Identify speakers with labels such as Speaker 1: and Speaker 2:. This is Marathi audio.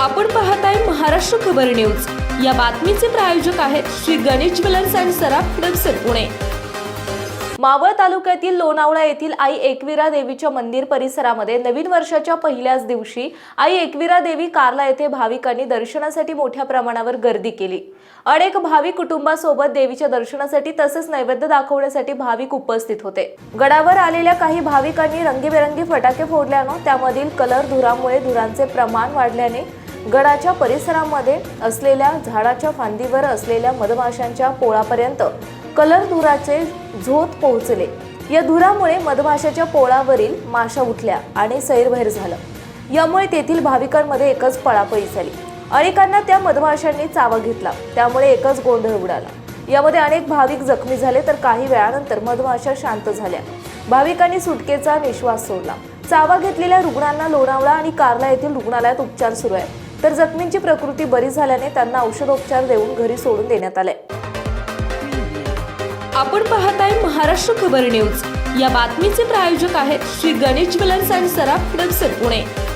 Speaker 1: आपण पाहताय महाराष्ट्र खबर न्यूज. या बातमीचे प्रायोजक आहेत श्री गणेश ज्वेलर्स अँड सराफ हडपसर पुणे. मावळ तालुक्यातील लोणावळा येथील आई एकविरा देवीच्या मंदिर परिसरामध्ये नवीन वर्षाच्या पहिल्याच दिवशी आई एकविरा देवी कार्ला येथे भाविकांनी दर्शनासाठी मोठ्या प्रमाणावर गर्दी केली. अनेक भाविक कुटुंबासोबत देवीच्या दर्शनासाठी तसेच नैवेद्य दाखवण्यासाठी भाविक उपस्थित होते. गडावर आलेल्या काही भाविकांनी रंगीबेरंगी फटाके फोडल्यानं त्यामधील कलर धुरामुळे धुरांचे प्रमाण वाढल्याने गडाच्या परिसरामध्ये असलेल्या झाडाच्या फांदीवर असलेल्या मधमाशांच्या पोळापर्यंत कलर धुराचे झोत पोहोचले. या धुरामुळे मधमाशाच्या पोळावरील माशा उठल्या आणि सैरभैर झालं. यामुळे तेथील भाविकांमध्ये एकच पळापळी झाली. अनेकांना त्या मधमाशांनी चावा घेतला. त्यामुळे एकच गोंधळ उडाला. यामध्ये अनेक भाविक जखमी झाले तर काही वेळानंतर मधमाशा शांत झाल्या. भाविकांनी सुटकेचा निश्वास सोडला. चावा घेतलेल्या रुग्णांना लोणावळा आणि कार्ला येथील रुग्णालयात उपचार सुरू आहे तर जखमींची प्रकृती बरी झाल्याने त्यांना औषधोपचार देऊन घरी सोडून देण्यात आले. आपण पाहताय महाराष्ट्र खबर न्यूज. या बातमीचे प्रायोजक आहेत श्री गणेश ज्वेलर्स अँड सराफ हडपसर पुणे.